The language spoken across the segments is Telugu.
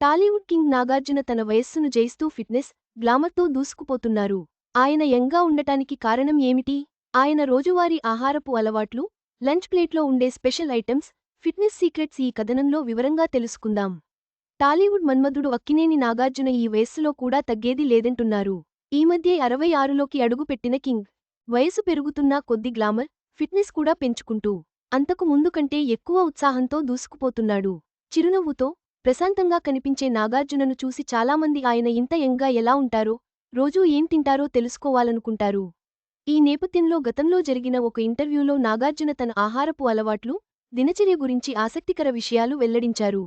టాలీవుడ్ కింగ్ నాగార్జున తన వయస్సును జయిస్తూ ఫిట్నెస్ గ్లామర్తో దూసుకుపోతున్నారు. ఆయన యంగా ఉండటానికి కారణం ఏమిటి? ఆయన రోజువారీ ఆహారపు అలవాట్లు లంచ్ ప్లేట్లో ఉండే స్పెషల్ ఐటమ్స్ ఫిట్నెస్ సీక్రెట్స్ ఈ కథనంలో వివరంగా తెలుసుకుందాం. టాలీవుడ్ మన్మధుడు అక్కినేని నాగార్జున ఈ వయస్సులో కూడా తగ్గేది లేదంటున్నారు. ఈ మధ్య అరవై ఆరులోకి అడుగుపెట్టిన కింగ్ వయసు పెరుగుతున్నా కొద్ది గ్లామర్ ఫిట్నెస్ కూడా పెంచుకుంటూ అంతకు ముందు కంటే ఎక్కువ ఉత్సాహంతో దూసుకుపోతున్నాడు. చిరునవ్వుతో ప్రశాంతంగా కనిపించే నాగార్జునను చూసి చాలామంది ఆయన ఇంత యంగా ఎలా ఉంటారో రోజూ ఏం తింటారో తెలుసుకోవాలనుకుంటారు. ఈ నేపథ్యంలో గతంలో జరిగిన ఒక ఇంటర్వ్యూలో నాగార్జున తన ఆహారపు అలవాట్లు దినచర్య గురించి ఆసక్తికర విషయాలు వెల్లడించారు.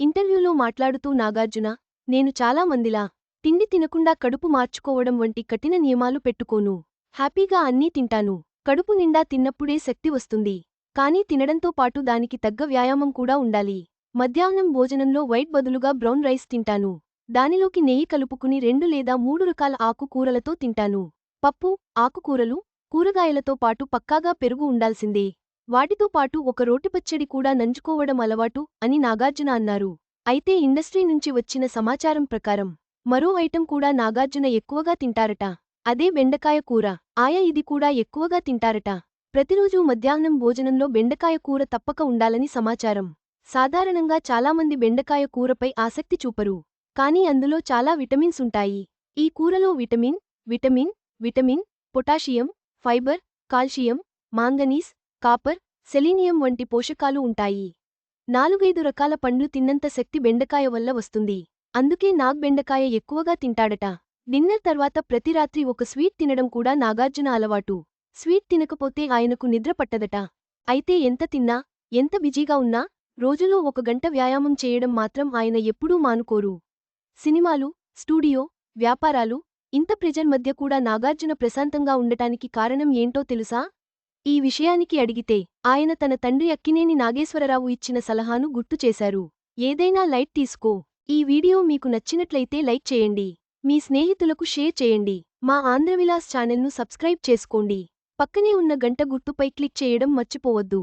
ఇంటర్వ్యూలో మాట్లాడుతూ నాగార్జున నేను చాలా మందిలా తిండి తినకుండా కడుపు మార్చుకోవడం వంటి కఠిన నియమాలు పెట్టుకోను. హ్యాపీగా అన్నీ తింటాను. కడుపు నిండా తిన్నప్పుడే శక్తి వస్తుంది. కానీ తినడంతో పాటు దానికి తగ్గ వ్యాయామం కూడా ఉండాలి. మధ్యాహ్నం భోజనంలో వైట్ బదులుగా బ్రౌన్ రైస్ తింటాను. దానిలోకి నెయ్యి కలుపుకుని రెండు లేదా మూడు రకాల ఆకుకూరలతో తింటాను. పప్పు ఆకుకూరలు కూరగాయలతో పాటు పక్కాగా పెరుగు ఉండాల్సిందే. వాటితో పాటు ఒక రోటిపచ్చడి కూడా నంచుకోవడం అలవాటు అని నాగార్జున అన్నారు. అయితే ఇండస్ట్రీ నుంచి వచ్చిన సమాచారం ప్రకారం మరో ఐటెం కూడా నాగార్జున ఎక్కువగా తింటారట. అదే బెండకాయ కూర. ఆయా ఇది కూడా ఎక్కువగా తింటారట. ప్రతిరోజూ మధ్యాహ్నం భోజనంలో బెండకాయ కూర తప్పక ఉండాలని సమాచారం. సాధారణంగా చాలామంది బెండకాయ కూరపై ఆసక్తి చూపరు కానీ అందులో చాలా విటమిన్స్ ఉంటాయి. ఈ కూరలో vitamin vitamin vitamin potassium fibre calcium manganese copper selenium వంటి పోషకాలు ఉంటాయి. నాలుగైదు రకాల పండ్లు తిన్నంత శక్తి బెండకాయ వల్ల వస్తుంది. అందుకే నాగ్ బెండకాయ ఎక్కువగా తింటాడట. డిన్నర్ తర్వాత ప్రతి రాత్రి ఒక స్వీట్ తినడం కూడా నాగార్జున అలవాటు. స్వీట్ తినకపోతే ఆయనకు నిద్ర పట్టదట. అయితే ఎంత తిన్నా ఎంత బిజీగా ఉన్నా రోజులో ఒక గంట వ్యాయామం చేయడం మాత్రం ఆయన ఎప్పుడూ మానుకోరు. సినిమాలు స్టూడియో వ్యాపారాలు ఇంత ప్రెజర్ మధ్య కూడా నాగార్జున ప్రశాంతంగా ఉండటానికి కారణం ఏంటో తెలుసా? ఈ విషయానికి అడిగితే ఆయన తన తండ్రి అక్కినేని నాగేశ్వరరావు ఇచ్చిన సలహాను గుర్తు చేశారు. ఏదైనా లైట్ తీసుకో. ఈ వీడియో మీకు నచ్చినట్లయితే లైక్ చేయండి. మీ స్నేహితులకు షేర్ చేయండి. మా ఆంధ్రవిలాస్ ఛానల్ను సబ్స్క్రైబ్ చేసుకోండి. పక్కనే ఉన్న గంట గుర్తుపై క్లిక్ చేయడం మర్చిపోవద్దు.